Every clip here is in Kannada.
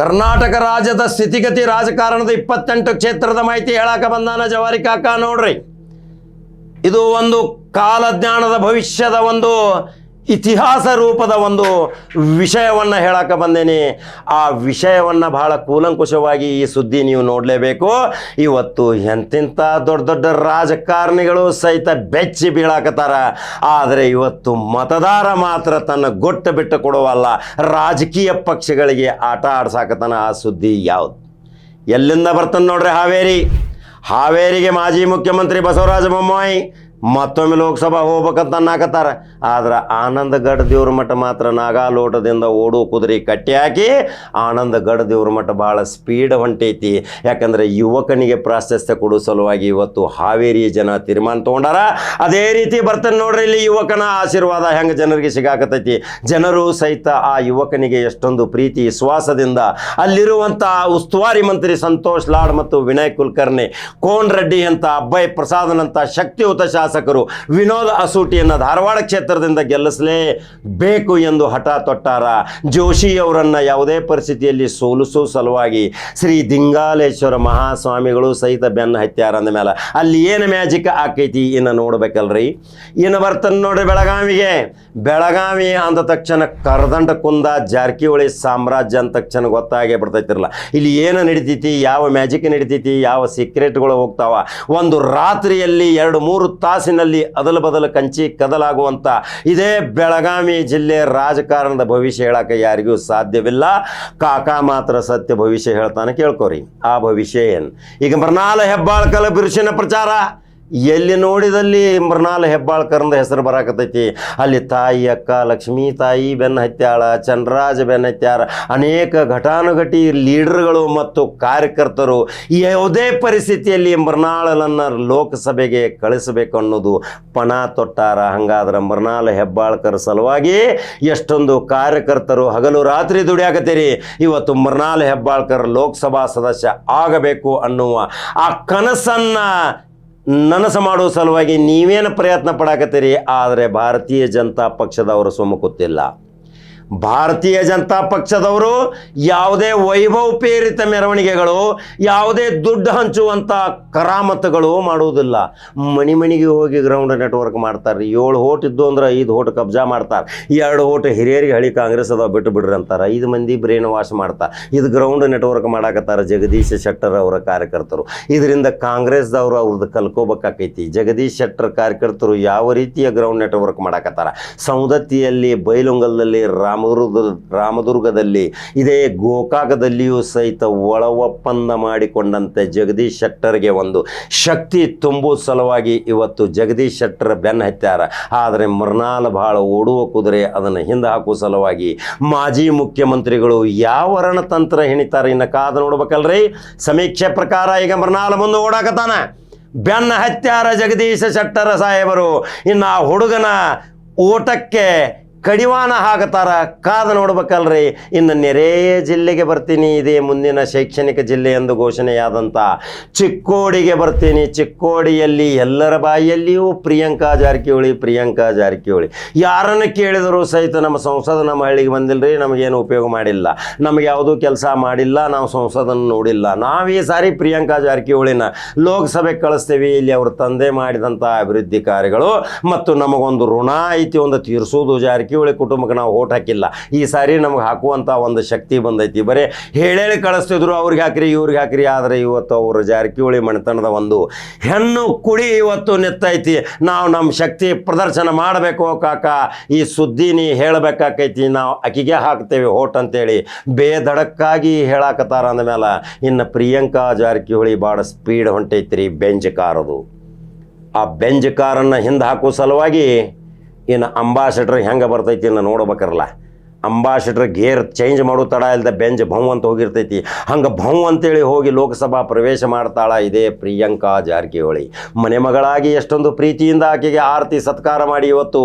ಕರ್ನಾಟಕ ರಾಜ್ಯದ ಸ್ಥಿತಿಗತಿ ರಾಜಕಾರಣದ ಇಪ್ಪತ್ತೆಂಟು ಕ್ಷೇತ್ರದ ಮಾಹಿತಿ ಹೇಳಾಕ ಬಂದಾನ ಜವಾರಿ ಕಾಕ ನೋಡ್ರಿ. ಇದು ಒಂದು ಕಾಲಜ್ಞಾನದ ಭವಿಷ್ಯದ ಒಂದು ಇತಿಹಾಸ ರೂಪದ ಒಂದು ವಿಷಯವನ್ನು ಹೇಳಕ್ಕೆ ಬಂದೇನೆ. ಆ ವಿಷಯವನ್ನು ಬಹಳ ಕೂಲಂಕುಷವಾಗಿ ಈ ಸುದ್ದಿ ನೀವು ನೋಡಲೇಬೇಕು. ಇವತ್ತು ಎಂತೆಂಥ ದೊಡ್ಡ ದೊಡ್ಡ ರಾಜಕಾರಣಿಗಳು ಸಹಿತ ಬೆಚ್ಚಿ ಬೀಳಾಕತ್ತಾರ. ಆದರೆ ಇವತ್ತು ಮತದಾರ ಮಾತ್ರ ತನ್ನ ಗೊಟ್ಟು ಬಿಟ್ಟು ಕೊಡುವಲ್ಲ ರಾಜಕೀಯ ಪಕ್ಷಗಳಿಗೆ ಆಟ ಆಡ್ಸಾಕತ್ತಾನ ಆ ಸುದ್ದಿ ಯಾವುದು? ಎಲ್ಲಿಂದ ಬರ್ತಾನೆ ನೋಡ್ರಿ ಹಾವೇರಿ. ಹಾವೇರಿಗೆ ಮಾಜಿ ಮುಖ್ಯಮಂತ್ರಿ ಬಸವರಾಜ ಬೊಮ್ಮಾಯಿ ಮತ್ತೊಮ್ಮೆ ಲೋಕಸಭಾ ಹೋಗ್ಬೇಕಂತ ಅನ್ನಕತ್ತಾರ. ಆದ್ರೆ ಆನಂದ ಗಢ ದೇವ್ರ ಮಠ ಮಾತ್ರ ನಾಗಾಲೋಟದಿಂದ ಓಡೋ ಕುದುರೆ ಕಟ್ಟಿ ಹಾಕಿ ಆನಂದ ಗಢ ದೇವ್ರ ಮಠ ಭಾಳ ಸ್ಪೀಡ್ ಹೊಂಟೈತಿ. ಯಾಕಂದ್ರೆ ಯುವಕನಿಗೆ ಪ್ರಾಶಸ್ತ್ಯ ಕೊಡೋ ಸಲುವಾಗಿ ಇವತ್ತು ಹಾವೇರಿ ಜನ ತೀರ್ಮಾನ ತೊಗೊಂಡಾರ. ಅದೇ ರೀತಿ ಬರ್ತಾನೆ ನೋಡ್ರಿ ಇಲ್ಲಿ ಯುವಕನ ಆಶೀರ್ವಾದ ಹೆಂಗೆ ಜನರಿಗೆ ಸಿಗಾಕತೈತಿ ಜನರು ಸಹಿತ ಆ ಯುವಕನಿಗೆ ಎಷ್ಟೊಂದು ಪ್ರೀತಿ, ವಿಶ್ವಾಸದಿಂದ ಅಲ್ಲಿರುವಂಥ ಉಸ್ತುವಾರಿ ಮಂತ್ರಿ ಸಂತೋಷ್ ಲಾಡ್ ಮತ್ತು ವಿನಯ್ ಕುಲಕರ್ಣಿ, ಕೋನ್ ರೆಡ್ಡಿ ಅಂತ, ಅಬ್ಬಯ್ ಪ್ರಸಾದನಂತ ಶಕ್ತಿಯುತ ಶಾಸಕರು ವಿನೋದ್ ಅಸೂಟಿಯನ್ನು ಧಾರವಾಡ ಕ್ಷೇತ್ರದಿಂದ ಗೆಲ್ಲಿಸಲೇಬೇಕು ಎಂದು ಹಠ ತೊಟ್ಟಾರ. ಜೋಶಿ ಅವರನ್ನ ಯಾವುದೇ ಪರಿಸ್ಥಿತಿಯಲ್ಲಿ ಸೋಲಿಸೋ ಸಲುವಾಗಿ ಶ್ರೀ ದಿಂಗಾಲೇಶ್ವರ ಮಹಾಸ್ವಾಮಿಗಳು ಸಹಿತ ಬೆನ್ನು ಹತ್ಯಾರ ಅಂದ ಮೇಲೆ ಅಲ್ಲಿ ಏನು ಮ್ಯಾಜಿಕ್ ಆಕೈತಿ ಇನ್ನು ನೋಡ್ಬೇಕಲ್ರಿ? ಇನ್ನು ಬರ್ತಾನೆ ನೋಡ್ರಿ ಬೆಳಗಾವಿಗೆ. ಬೆಳಗಾವಿ ಅಂದ ತಕ್ಷಣ ಕರದಂಡ ಕುಂದ ಜಾರಕಿಹೊಳಿ ಸಾಮ್ರಾಜ್ಯ ಅಂದ ತಕ್ಷಣ ಗೊತ್ತಾಗೇ ಬಿಡ್ತೈತಿರಲ್ಲ ಇಲ್ಲಿ ಏನು ನಡಿತೈತಿ? ಯಾವ ಮ್ಯಾಜಿಕ್ ನಡಿತೈತಿ? ಯಾವ ಸೀಕ್ರೆಟ್ಗಳು ಹೋಗ್ತಾವ? ಒಂದು ರಾತ್ರಿಯಲ್ಲಿ ಎರಡು ಮೂರು ತಾಸಿನಲ್ಲಿ ಅದಲು ಬದಲು ಕಂಚಿ ಕದಲಾಗುವಂಥ ಇದೇ ಬೆಳಗಾವಿ ಜಿಲ್ಲೆ ರಾಜಕಾರಣದ ಭವಿಷ್ಯ ಹೇಳಕ್ಕೆ ಯಾರಿಗೂ ಸಾಧ್ಯವಿಲ್ಲ. ಕಾಕಾ ಮಾತ್ರ ಸತ್ಯ ಭವಿಷ್ಯ ಹೇಳ್ತಾನೆ ಕೇಳ್ಕೊರಿ. ಆ ಭವಿಷ್ಯ ಏನು? ಈಗ ಮೃಣಾಲ ಹೆಬ್ಬಾಳ್ಕಲ ಬಿರುಸಿನ ಪ್ರಚಾರ. ಎಲ್ಲಿ ನೋಡಿದಲ್ಲಿ ಮೃಣಾಲ್ ಹೆಬ್ಬಾಳ್ಕರ್ಂದ ಹೆಸರು ಬರಾಕತೈತಿ ಅಲ್ಲಿ ತಾಯಿ ಅಕ್ಕ, ಲಕ್ಷ್ಮೀ ತಾಯಿ ಬೆನ್ನ ಹತ್ಯಾಳ ಚಂದ್ರರಾಜ ಬೆನ್ನ ಹತ್ಯಾರ, ಅನೇಕ ಘಟಾನುಘಟಿ ಲೀಡರ್ಗಳು ಮತ್ತು ಕಾರ್ಯಕರ್ತರು ಯಾವುದೇ ಪರಿಸ್ಥಿತಿಯಲ್ಲಿ ಮೃಣಾಳನನ್ನು ಲೋಕಸಭೆಗೆ ಕಳಿಸಬೇಕು ಅನ್ನೋದು ಪಣ ತೊಟ್ಟಾರ. ಹಂಗಾದ್ರೆ ಮೃಣಾಲ್ ಹೆಬ್ಬಾಳ್ಕರ್ ಸಲುವಾಗಿ ಎಷ್ಟೊಂದು ಕಾರ್ಯಕರ್ತರು ಹಗಲು ರಾತ್ರಿ ದುಡಿಯಾಕತ್ತೀರಿ. ಇವತ್ತು ಮೃಣಾಲ್ ಹೆಬ್ಬಾಳ್ಕರ್ ಲೋಕಸಭಾ ಸದಸ್ಯ ಆಗಬೇಕು ಅನ್ನುವ ಆ ಕನಸನ್ನು ನನಸು ಮಾಡುವ ಸಲುವಾಗಿ ನೀವೇನು ಪ್ರಯತ್ನ ಪಡಾಕತ್ತೀರಿ? ಆದರೆ ಭಾರತೀಯ ಜನತಾ ಪಕ್ಷದವರು ಸುಮ್ಮಕುತ್ತಿಲ್ಲ ಭಾರತೀಯ ಜನತಾ ಪಕ್ಷದವರು ಯಾವುದೇ ವೈಭವಪೇರಿತ ಮೆರವಣಿಗೆಗಳು, ಯಾವುದೇ ದುಡ್ಡು ಹಂಚುವಂಥ ಕರಾಮತ್ತುಗಳು ಮಾಡುವುದಿಲ್ಲ. ಮಣಿ ಮಣಿಗೆ ಹೋಗಿ ಗ್ರೌಂಡ್ ನೆಟ್ವರ್ಕ್ ಮಾಡ್ತಾರೆ. ಏಳು ಓಟ್ ಇದ್ದು ಅಂದ್ರೆ ಐದು ಓಟ್ ಕಬ್ಜಾ ಮಾಡ್ತಾರೆ. ಎರಡು ಓಟ್ ಹಿರಿಯರಿಗೆ ಹಳಿ ಕಾಂಗ್ರೆಸ್ ಅದಾವ, ಬಿಟ್ಟು ಬಿಡ್ರಿ ಅಂತಾರೆ. ಐದು ಮಂದಿ ಬ್ರೇನ್ ವಾಶ್ ಮಾಡ್ತಾರೆ. ಇದು ಗ್ರೌಂಡ್ ನೆಟ್ವರ್ಕ್ ಮಾಡಾಕತ್ತಾರೆ ಜಗದೀಶ್ ಶೆಟ್ಟರ್ ಅವರ ಕಾರ್ಯಕರ್ತರು. ಇದರಿಂದ ಕಾಂಗ್ರೆಸ್ದವರು ಅವ್ರದ್ದು ಕಲ್ಕೋಬೇಕಾಕೈತಿ. ಜಗದೀಶ್ ಶೆಟ್ಟರ್ ಕಾರ್ಯಕರ್ತರು ಯಾವ ರೀತಿಯ ಗ್ರೌಂಡ್ ನೆಟ್ವರ್ಕ್ ಮಾಡಾಕತ್ತಾರ? ಸೌದತ್ತಿಯಲ್ಲಿ ಬೈಲುಂಗಲದಲ್ಲಿ ರಾಮದುರ್ಗ ರಾಮದುರ್ಗದಲ್ಲಿ, ಇದೇ ಗೋಕಾಕದಲ್ಲಿಯೂ ಸಹಿತ ಒಳ ಒಪ್ಪಂದ ಮಾಡಿಕೊಂಡಂತೆ ಜಗದೀಶ್ ಶೆಟ್ಟರ್ಗೆ ಒಂದು ಶಕ್ತಿ ತುಂಬುವ ಸಲುವಾಗಿ ಇವತ್ತು ಜಗದೀಶ್ ಶೆಟ್ಟರ್ ಬೆನ್ನು ಹತ್ಯಾರ. ಆದರೆ ಮೃಣಾಲ್ ಬಹಳ ಓಡುವ ಕುದುರೆ ಅದನ್ನು ಹಿಂದೆ ಹಾಕುವ ಸಲುವಾಗಿ ಮಾಜಿ ಮುಖ್ಯಮಂತ್ರಿಗಳು ಯಾವ ರಣತಂತ್ರ ಹೆಣಿತಾರೆ ಇನ್ನು ಕಾದು ನೋಡ್ಬೇಕಲ್ರಿ? ಸಮೀಕ್ಷೆ ಪ್ರಕಾರ ಈಗ ಮೃಣಾಲ್ ಮುಂದೆ ಓಡಾಕತ್ತಾನ. ಬೆನ್ನ ಹತ್ಯಾರ ಜಗದೀಶ ಶೆಟ್ಟರ ಸಾಹೇಬರು. ಇನ್ನು ಆ ಹುಡುಗನ ಓಟಕ್ಕೆ ಕಡಿವಾಣ ಹಾಕತಾರ. ಕಾದ ನೋಡ್ಬೇಕಲ್ರಿ. ಇನ್ನು ನೆರೆಯ ಜಿಲ್ಲೆಗೆ ಬರ್ತೀನಿ. ಇದೇ ಮುಂದಿನ ಶೈಕ್ಷಣಿಕ ಜಿಲ್ಲೆ ಎಂದು ಘೋಷಣೆಯಾದಂಥ ಚಿಕ್ಕೋಡಿಗೆ ಬರ್ತೀನಿ. ಚಿಕ್ಕೋಡಿಯಲ್ಲಿ ಎಲ್ಲರ ಬಾಯಿಯಲ್ಲಿಯೂ ಪ್ರಿಯಾಂಕಾ ಜಾರಕಿಹೊಳಿ ಪ್ರಿಯಾಂಕಾ ಜಾರಕಿಹೊಳಿ. ಯಾರನ್ನು ಕೇಳಿದರೂ ಸಹಿತ ನಮ್ಮ ಸಂಸದ ನಮ್ಮ ಹಳ್ಳಿಗೆ ಬಂದಿಲ್ಲರಿ ನಮಗೇನು ಉಪಯೋಗ ಮಾಡಿಲ್ಲ. ನಮಗೆ ಯಾವುದೂ ಕೆಲಸ ಮಾಡಿಲ್ಲ. ನಾವು ಸಂಸದನ್ನು ನೋಡಿಲ್ಲ. ನಾವು ಈ ಸಾರಿ ಪ್ರಿಯಾಂಕಾ ಜಾರಕಿಹೊಳಿನ ಲೋಕಸಭೆಗೆ ಕಳಿಸ್ತೀವಿ. ಇಲ್ಲಿ ಅವರು ತಂದೆ ಮಾಡಿದಂಥ ಅಭಿವೃದ್ಧಿ ಕಾರ್ಯಗಳು ಮತ್ತು ನಮಗೊಂದು ಋಣ ಐತಿ. ಒಂದು ತೀರಿಸೋದು ಜಾರಕಿಹೊಳಿ ಕುಟುಂಬಕ್ಕೆ ನಾವು ಓಟ್ ಹಾಕಿಲ್ಲ. ಈ ಸಾರಿ ನಮ್ಗೆ ಹಾಕುವಂಥ ಒಂದು ಶಕ್ತಿ ಬಂದೈತಿ. ಬರೀ ಹೇಳೇಳಿ ಕಳಿಸ್ತಿದ್ರು ಅವ್ರಿಗೆ ಹಾಕ್ರಿ, ಇವ್ರಿಗೆ ಹಾಕ್ರಿ. ಆದರೆ ಇವತ್ತು ಅವರು ಜಾರಕಿಹೊಳಿ ಮನೆತನದ ಒಂದು ಹೆಣ್ಣು ಕುಡಿ ಇವತ್ತು ನಿತ್ತೈತಿ ನಾವು ನಮ್ಮ ಶಕ್ತಿ ಪ್ರದರ್ಶನ ಮಾಡಬೇಕು ಕಾಕ. ಈ ಸುದ್ದಿ ನೀ ಹೇಳಬೇಕಾಕೈತಿ. ನಾವು ಅಕ್ಕಿಗೆ ಹಾಕ್ತೇವೆ ಓಟ್ ಅಂತೇಳಿ. ಬೇದಡಕ್ಕಾಗಿ ಹೇಳಾಕತ್ತಾರ ಅಂದಮೇಲೆ ಇನ್ನು ಪ್ರಿಯಾಂಕಾ ಜಾರಕಿಹೊಳಿ ಭಾಳ ಸ್ಪೀಡ್ ಹೊಂಟೈತ್ರಿ ಬೆಂಜ್ ಕಾರದು. ಆ ಬೆಂಜ್ ಕಾರನ್ನು ಹಿಂದೆ ಹಾಕೋ ಸಲುವಾಗಿ ಇನ್ನು ಅಂಬಾಸಿಡ್ರ್ ಹೆಂಗೆ ಬರ್ತೈತಿ ಇನ್ನು ನೋಡ್ಬೇಕರಲ್ಲ. ಅಂಬಾಸಿಡ್ರ್ ಗೇರ್ ಚೇಂಜ್ ಮಾಡೋ ತಡ ಇಲ್ಲದೆ ಬೆಂಜ್ ಭೌ ಅಂತ ಹೋಗಿರ್ತೈತಿ. ಹಂಗೆ ಭೌ ಅಂತೇಳಿ ಹೋಗಿ ಲೋಕಸಭಾ ಪ್ರವೇಶ ಮಾಡ್ತಾಳ ಇದೇ ಪ್ರಿಯಾಂಕಾ ಜಾರಕಿಹೊಳಿ. ಮನೆ ಮಗಳಾಗಿ ಎಷ್ಟೊಂದು ಪ್ರೀತಿಯಿಂದ ಆಕೆಗೆ ಆರತಿ ಸತ್ಕಾರ ಮಾಡಿ ಇವತ್ತು.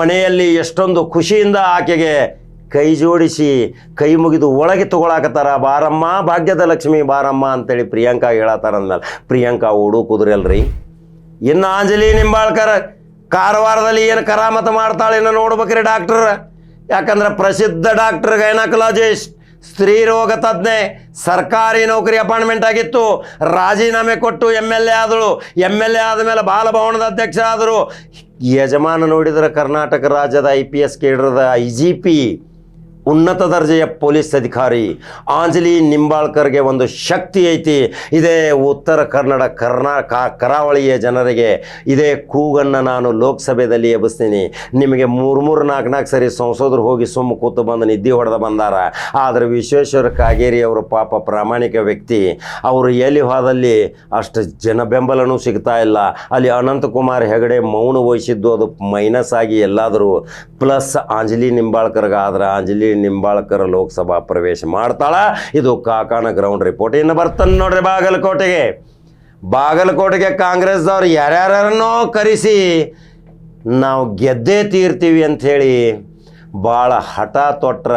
ಮನೆಯಲ್ಲಿ ಎಷ್ಟೊಂದು ಖುಷಿಯಿಂದ ಆಕೆಗೆ ಕೈ ಜೋಡಿಸಿ, ಕೈ ಮುಗಿದು ಒಳಗೆ ತಗೊಳಕತ್ತಾರ. ಬಾರಮ್ಮ, ಭಾಗ್ಯದ ಲಕ್ಷ್ಮಿ ಬಾರಮ್ಮ ಅಂತೇಳಿ ಪ್ರಿಯಾಂಕಾ ಹೇಳತ್ತಾರ ಅಂದ್ಮೇಲೆ, ಪ್ರಿಯಾಂಕಾ ಓಡು ಕುದುರೆಲ್ರಿ. ಇನ್ನು ಆಂಜಲಿ ನಿಂಬಾಳ್ಕರ್ ಕಾರವಾರದಲ್ಲಿ ಏನು ಕರಾಮತ ಮಾಡ್ತಾಳೆ ಏನೋ ನೋಡ್ಬೇಕ್ರಿ ಡಾಕ್ಟರ್. ಯಾಕಂದ್ರೆ ಪ್ರಸಿದ್ಧ ಡಾಕ್ಟರ್ ಗೈನಕಲಾಜಿಸ್ಟ್, ಸ್ತ್ರೀ ರೋಗ ತಜ್ಞೆ, ಸರ್ಕಾರಿ ನೌಕರಿ ಅಪಾಯಿಂಟ್ಮೆಂಟ್ ಆಗಿತ್ತು. ರಾಜೀನಾಮೆ ಕೊಟ್ಟು ಎಂ ಎಲ್ ಎ ಆದಳು. ಎಂ ಎಲ್ ಎ ಆದಮೇಲೆ ಬಾಲಭವನದ ಅಧ್ಯಕ್ಷ ಆದರು ಯಜಮಾನ ನೋಡಿದರೆ ಕರ್ನಾಟಕ ರಾಜ್ಯದ ಐ ಪಿ ಎಸ್ ಕೇಡ್ರದ ಐ ಜಿ ಪಿ ಉನ್ನತ ದರ್ಜೆಯ ಪೊಲೀಸ್ ಅಧಿಕಾರಿ ಆಂಜಲಿ ನಿಂಬಾಳ್ಕರ್ಗೆ ಒಂದು ಶಕ್ತಿ ಐತಿ. ಇದೇ ಉತ್ತರ ಕನ್ನಡ ಕರ್ನಾ ಕರಾವಳಿಯ ಜನರಿಗೆ ಇದೇ ಕೂಗನ್ನು ನಾನು ಲೋಕಸಭೆಯಲ್ಲಿ ಎಬ್ಬಿಸ್ತೀನಿ. ನಿಮಗೆ ಮೂರು ಮೂರು ನಾಲ್ಕು ನಾಲ್ಕು ಸರಿ ಸಂಸದರು ಹೋಗಿ ಸುಮ್ಮ ಕೂತು ಬಂದು ನಿದ್ದೆ ಹೊಡೆದು ಬಂದಾರ. ಆದರೆ ವಿಶ್ವೇಶ್ವರ ಕಾಗೇರಿ ಅವರು ಪಾಪ ಪ್ರಾಮಾಣಿಕ ವ್ಯಕ್ತಿ. ಅವರು ಎಲ್ಲಿ ಹೋದಲ್ಲಿ ಅಷ್ಟು ಜನ ಬೆಂಬಲನೂ ಸಿಗ್ತಾ ಇಲ್ಲ. ಅಲ್ಲಿ ಅನಂತಕುಮಾರ್ ಹೆಗಡೆ ಮೌನ ವಹಿಸಿದ್ದು ಅದು ಮೈನಸ್ ಆಗಿ ಎಲ್ಲಾದರೂ. ಪ್ಲಸ್ ಆಂಜಲಿ ನಿಂಬಾಳ್ಕರ್ಗೆ ಆಂಜಲಿ ನಿಂಬಾಳ್ಕರ್ ಲೋಕಸಭಾ ಪ್ರವೇಶ ಮಾಡ್ತಾಳ. ಇದು ಕಾಕಾಣ ಗ್ರೌಂಡ್ ರಿಪೋರ್ಟ್ ಇನ್ನು ಬರ್ತಾನೆ ನೋಡ್ರಿ ಬಾಗಲಕೋಟೆಗೆ. ಬಾಗಲಕೋಟೆಗೆ ಕಾಂಗ್ರೆಸ್ದವ್ರು ಯಾರ್ಯಾರನ್ನೋ ಕರೆಸಿ ನಾವು ಗೆದ್ದೇ ತೀರ್ತೀವಿ ಅಂಥೇಳಿ ಭಾಳ ಹಠ ತೊಟ್ರ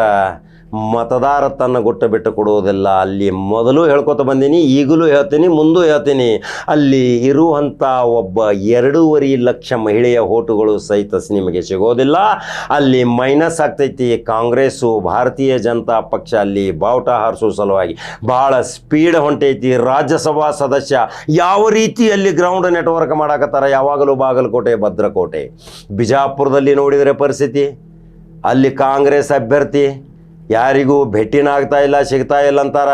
ಮತದಾರ ತನ್ನ ಗುಟ್ಟ ಬಿಟ್ಟು ಕೊಡುವುದಿಲ್ಲ. ಅಲ್ಲಿ ಮೊದಲು ಹೇಳ್ಕೊತ ಬಂದೀನಿ, ಈಗಲೂ ಹೇಳ್ತೀನಿ, ಮುಂದೂ ಹೇಳ್ತೀನಿ. ಅಲ್ಲಿ ಇರುವಂಥ ಒಬ್ಬ ಎರಡೂವರೆ ಲಕ್ಷ ಮಹಿಳೆಯ ಓಟುಗಳು ಸಹಿತ ನಿಮಗೆ ಸಿಗೋದಿಲ್ಲ. ಅಲ್ಲಿ ಮೈನಸ್ ಆಗ್ತೈತಿ, ಕಾಂಗ್ರೆಸ್ಸು, ಭಾರತೀಯ ಜನತಾ ಪಕ್ಷ ಅಲ್ಲಿ ಬಾವುಟ ಹಾರಿಸೋ ಸಲುವಾಗಿ ಭಾಳ ಸ್ಪೀಡ್ ಹೊಂಟೈತಿ. ರಾಜ್ಯಸಭಾ ಸದಸ್ಯ ಯಾವ ರೀತಿಯಲ್ಲಿ ಗ್ರೌಂಡ್ ನೆಟ್ವರ್ಕ್ ಮಾಡಾಕತ್ತಾರ? ಯಾವಾಗಲೂ ಬಾಗಲಕೋಟೆ, ಭದ್ರಕೋಟೆ. ಬಿಜಾಪುರದಲ್ಲಿ ನೋಡಿದರೆ ಪರಿಸ್ಥಿತಿ, ಅಲ್ಲಿ ಕಾಂಗ್ರೆಸ್ ಅಭ್ಯರ್ಥಿ ಯಾರಿಗೂ ಭೇಟಿನಾಗ್ತಾ ಇಲ್ಲ, ಸಿಗ್ತಾ ಇಲ್ಲ ಅಂತಾರ.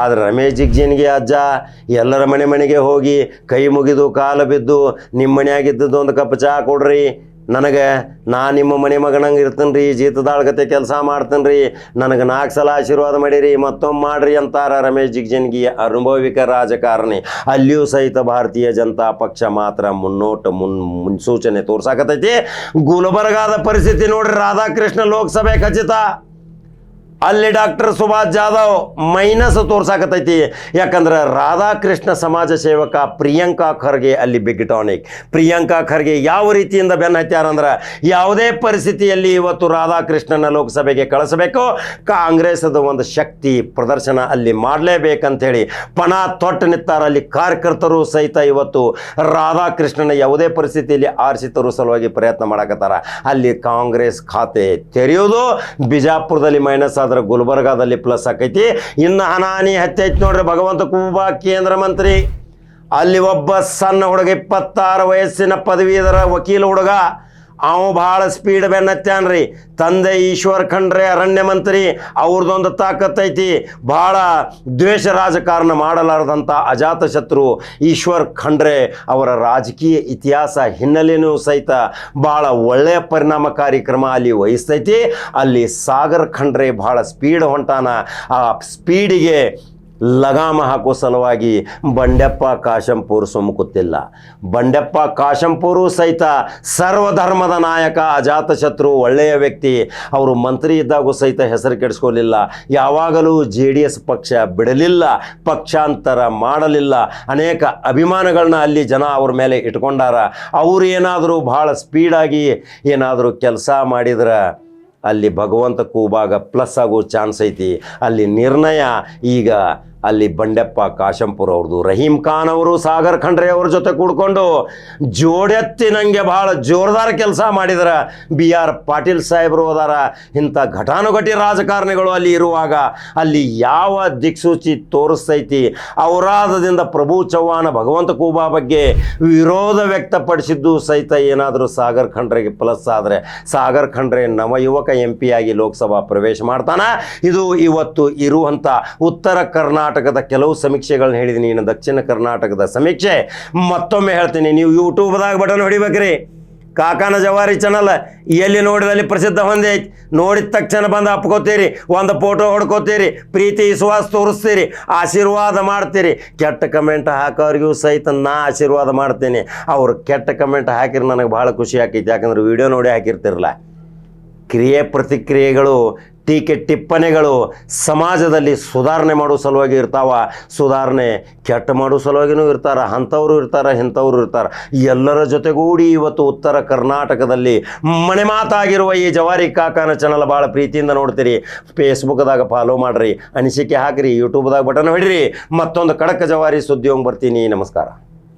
ಆದ್ರೆ ರಮೇಶ್ ಜಿಗ್ಜಿನ್ಗೆ ಅಜ್ಜ, ಎಲ್ಲರ ಮನೆ ಮನೆಗೆ ಹೋಗಿ ಕೈ ಮುಗಿದು ಕಾಲು ಬಿದ್ದು ನಿಮ್ಮ ಮನೆಯಾಗಿದ್ದದ್ದು ಒಂದು ಕಪ್ ಚಹಾ ಕೊಡ್ರಿ. ನನಗೆ ನಾ ನಿಮ್ಮ ಮನೆ ಮಗನಂಗೆ ಇರ್ತೀನಿ ರೀ ಜೀತದಾಳ್ಗತೆ ಕೆಲಸ ಮಾಡ್ತೀನಿ ರೀ ನನಗೆ ನಾಲ್ಕು ಸಲ ಆಶೀರ್ವಾದ ಮಾಡಿರಿ, ಮತ್ತೊಮ್ಮೆ ಮಾಡ್ರಿ ಅಂತಾರ ರಮೇಶ್ ಜಿಗ್ಜಿನ್ಗಿ ಅನುಭವಿಕ ರಾಜಕಾರಣಿ. ಅಲ್ಲಿಯೂ ಸಹಿತ ಭಾರತೀಯ ಜನತಾ ಪಕ್ಷ ಮಾತ್ರ ಮುನ್ನೋಟ ಮುನ್ ಮುನ್ಸೂಚನೆ ತೋರ್ಸಾಕತೈತಿ ಗುಲ್ಬರ್ಗಾದ ಪರಿಸ್ಥಿತಿ ನೋಡ್ರಿ, ರಾಧಾಕೃಷ್ಣ ಲೋಕಸಭೆ ಖಚಿತ. ಅಲ್ಲಿ ಡಾಕ್ಟರ್ ಸುಭಾಷ್ ಜಾಧವ್ ಮೈನಸ್ ತೋರ್ಸಾಕತೈತಿ ಯಾಕಂದ್ರೆ ರಾಧಾಕೃಷ್ಣ ಸಮಾಜ ಸೇವಕ ಪ್ರಿಯಾಂಕಾ ಖರ್ಗೆ ಅಲ್ಲಿ ಬಿಗ್ ಟಾನಿಕ್. ಪ್ರಿಯಾಂಕಾ ಖರ್ಗೆ ಯಾವ ರೀತಿಯಿಂದ ಬೆನ್ನ ಹತ್ಯಾರಂದ್ರೆ ಯಾವುದೇ ಪರಿಸ್ಥಿತಿಯಲ್ಲಿ ಇವತ್ತು ರಾಧಾಕೃಷ್ಣನ ಲೋಕಸಭೆಗೆ ಕಳಿಸಬೇಕು. ಕಾಂಗ್ರೆಸ್ದ ಒಂದು ಶಕ್ತಿ ಪ್ರದರ್ಶನ ಅಲ್ಲಿ ಮಾಡಲೇಬೇಕಂತೇಳಿ ಪಣ ತೊಟ್ಟು ನಿತ್ತಾರ ಅಲ್ಲಿ ಕಾರ್ಯಕರ್ತರು ಸಹಿತ ಇವತ್ತು ರಾಧಾಕೃಷ್ಣನ ಯಾವುದೇ ಪರಿಸ್ಥಿತಿಯಲ್ಲಿ ಆರಿಸಿ ತರುವ ಸಲುವಾಗಿ ಪ್ರಯತ್ನ ಮಾಡಕತ್ತಾರ. ಅಲ್ಲಿ ಕಾಂಗ್ರೆಸ್ ಖಾತೆ ತೆರೆಯೋದು ಬಿಜಾಪುರದಲ್ಲಿ ಮೈನಸ್ ಆದ್ರೆ ಗುಲ್ಬರ್ಗಾದಲ್ಲಿ ಪ್ಲಸ್ ಆಕೈತಿ. ಇನ್ನು ಹನಾನಿ ಐತಿ ನೋಡ್ರಿ, ಭಗವಂತ ಕುಬಾ ಕೇಂದ್ರ ಮಂತ್ರಿ. ಅಲ್ಲಿ ಒಬ್ಬ ಸಣ್ಣ ಹುಡುಗ ಇಪ್ಪತ್ತಾರು ವಯಸ್ಸಿನ ಪದವೀಧರ ವಕೀಲ ಹುಡುಗ. ಅವ ಭಾಳ ಸ್ಪೀಡ್ ಬೆನ್ನತ್ಯಾನ್ರಿ ತಂದೆ ಈಶ್ವರ್ ಖಂಡ್ರೆ, ಅರಣ್ಯ ಮಂತ್ರಿ ಅವ್ರದ್ದೊಂದು ತಾಕತ್ತೈತಿ ಭಾಳ ದ್ವೇಷ ರಾಜಕಾರಣ ಮಾಡಲಾರದಂಥ ಅಜಾತ ಶತ್ರು ಈಶ್ವರ್ ಖಂಡ್ರೆ ಅವರ ರಾಜಕೀಯ ಇತಿಹಾಸ ಹಿನ್ನೆಲೆಯೂ ಸಹಿತ ಭಾಳ ಒಳ್ಳೆಯ ಪರಿಣಾಮಕಾರಿ ಕ್ರಮ ಅಲ್ಲಿ ವಹಿಸ್ತೈತಿ. ಅಲ್ಲಿ ಸಾಗರ್ ಖಂಡ್ರೆ ಭಾಳ ಸ್ಪೀಡ್ ಹೊಂಟಾನ. ಆ ಸ್ಪೀಡಿಗೆ ಲಗಾಮ ಹಾಕೋ ಸಲುವಾಗಿ ಬಂಡೆಪ್ಪ ಕಾಶಂಪೂರ್ ಸುಮ್ಮಕುತ್ತಿಲ್ಲ ಬಂಡೆಪ್ಪ ಕಾಶಂಪೂರು ಸಹಿತ ಸರ್ವಧರ್ಮದ ನಾಯಕ, ಅಜಾತಶತ್ರು, ಒಳ್ಳೆಯ ವ್ಯಕ್ತಿ. ಅವರು ಮಂತ್ರಿ ಇದ್ದಾಗೂ ಸಹಿತ ಹೆಸರು ಕೆಡಿಸ್ಕೊಳ್ಳಿಲ್ಲ ಯಾವಾಗಲೂ ಜೆ ಡಿ ಎಸ್ ಪಕ್ಷ ಬಿಡಲಿಲ್ಲ, ಪಕ್ಷಾಂತರ ಮಾಡಲಿಲ್ಲ. ಅನೇಕ ಅಭಿಮಾನಗಳನ್ನ ಅಲ್ಲಿ ಜನ ಅವ್ರ ಮೇಲೆ ಇಟ್ಕೊಂಡಾರ. ಅವ್ರು ಏನಾದರೂ ಭಾಳ ಸ್ಪೀಡಾಗಿ ಏನಾದರೂ ಕೆಲಸ ಮಾಡಿದ್ರೆ ಅಲ್ಲಿ ಭಗವಂತ ಕೂಬಾಗ ಪ್ಲಸ್ ಆಗೋ ಚಾನ್ಸ್ ಐತಿ. ಅಲ್ಲಿ ನಿರ್ಣಯ ಈಗ ಅಲ್ಲಿ ಬಂಡೆಪ್ಪ ಕಾಶಂಪುರ ಅವ್ರದ್ದು ರಹೀಂ ಖಾನ್ ಅವರು, ಸಾಗರ್ ಖಂಡ್ರೆ ಅವ್ರ ಜೊತೆ ಕೂಡ್ಕೊಂಡು ಜೋಡೆತ್ತಿ ನನಗೆ ಭಾಳ ಜೋರ್ದಾರ್ ಕೆಲಸ ಮಾಡಿದ್ರ. ಬಿ ಆರ್ ಪಾಟೀಲ್ ಸಾಹೇಬರು ಅದಾರ. ಇಂಥ ಘಟಾನುಘಟಿ ರಾಜಕಾರಣಿಗಳು ಅಲ್ಲಿ ಇರುವಾಗ ಅಲ್ಲಿ ಯಾವ ದಿಕ್ಸೂಚಿ ತೋರಿಸ್ತೈತಿ? ಅವರಾಧದಿಂದ ಪ್ರಭು ಚವ್ಹಾಣ ಭಗವಂತ ಕೂಬಾ ಬಗ್ಗೆ ವಿರೋಧ ವ್ಯಕ್ತಪಡಿಸಿದ್ದು ಸಹಿತ ಏನಾದರೂ ಸಾಗರ್ ಖಂಡ್ರೆಗೆ ಪ್ಲಸ್ ಆದರೆ ಸಾಗರ್ ಖಂಡ್ರೆ ನವಯುವಕ ಎಂ ಪಿ ಆಗಿ ಲೋಕಸಭಾ ಪ್ರವೇಶ ಮಾಡ್ತಾನೆ. ಇದು ಇವತ್ತು ಇರುವಂಥ ಉತ್ತರ ಕರ್ನಾಟಕದ ಕೆಲವು ಸಮೀಕ್ಷೆಗಳನ್ನ ಹೇಳಿದ್ದೀನಿ ಇನ್ನು ದಕ್ಷಿಣ ಕರ್ನಾಟಕದ ಸಮೀಕ್ಷೆ. ಮತ್ತೊಮ್ಮೆ ಹೇಳ್ತೀನಿ, ನೀವು ಯೂಟ್ಯೂಬ್ದಾಗ ಬಟನ್ ಹೊಡಿಬೇಕ್ರಿ. ಕಾಕಾನ ಜವಾರಿ ಚಾನಲ್ ಎಲ್ಲಿ ನೋಡಿದಲ್ಲಿ ಪ್ರಸಿದ್ಧ ಹೊಂದೈತಿ ನೋಡಿದ ತಕ್ಷಣ ಬಂದು ಅಪ್ಕೋತೀರಿ, ಒಂದು ಫೋಟೋ ಹೊಡ್ಕೋತೀರಿ, ಪ್ರೀತಿ, ವಿಶ್ವಾಸ ತೋರಿಸ್ತೀರಿ, ಆಶೀರ್ವಾದ ಮಾಡ್ತೀರಿ. ಕೆಟ್ಟ ಕಮೆಂಟ್ ಹಾಕೋರಿಗೂ ಸಹಿತ ನಾ ಆಶೀರ್ವಾದ ಮಾಡ್ತೀನಿ. ಅವ್ರು ಕೆಟ್ಟ ಕಮೆಂಟ್ ಹಾಕಿದ್ರೆ ನನಗೆ ಭಾಳ ಖುಷಿ ಆಕೈತಿ. ಯಾಕಂದ್ರೆ ವಿಡಿಯೋ ನೋಡಿ ಹಾಕಿರ್ತಿರಲ್ಲ ಕ್ರಿಯೆ ಪ್ರತಿಕ್ರಿಯೆಗಳು ಟೀಕೆ ಟಿಪ್ಪಣಿಗಳು ಸಮಾಜದಲ್ಲಿ ಸುಧಾರಣೆ ಮಾಡೋ ಸಲುವಾಗಿ ಇರ್ತಾವ. ಸುಧಾರಣೆ ಕೆಟ್ಟ ಮಾಡೋ ಸಲುವಾಗಿನೂ ಇರ್ತಾರ, ಅಂಥವ್ರು ಇರ್ತಾರ, ಇಂಥವ್ರು ಇರ್ತಾರ. ಎಲ್ಲರ ಜೊತೆಗೂಡಿ ಇವತ್ತು ಉತ್ತರ ಕರ್ನಾಟಕದಲ್ಲಿ ಮನೆ ಮಾತಾಗಿರುವ ಈ ಜವಾರಿ ಕಾಕಾನ ಚಾನಲ್ ಭಾಳ ಪ್ರೀತಿಯಿಂದ ನೋಡ್ತೀರಿ. ಫೇಸ್ಬುಕ್ದಾಗ ಫಾಲೋ ಮಾಡಿರಿ. ಅನಿಸಿಕೆ ಹಾಕಿರಿ ಯೂಟ್ಯೂಬ್ದಾಗ ಬಟನ್ ಹೊಡಿರಿ. ಮತ್ತೊಂದು ಕಡಕ ಜವಾರಿ ಸುದ್ದಿ ಹೋಗಿ ಬರ್ತೀನಿ. ನಮಸ್ಕಾರ.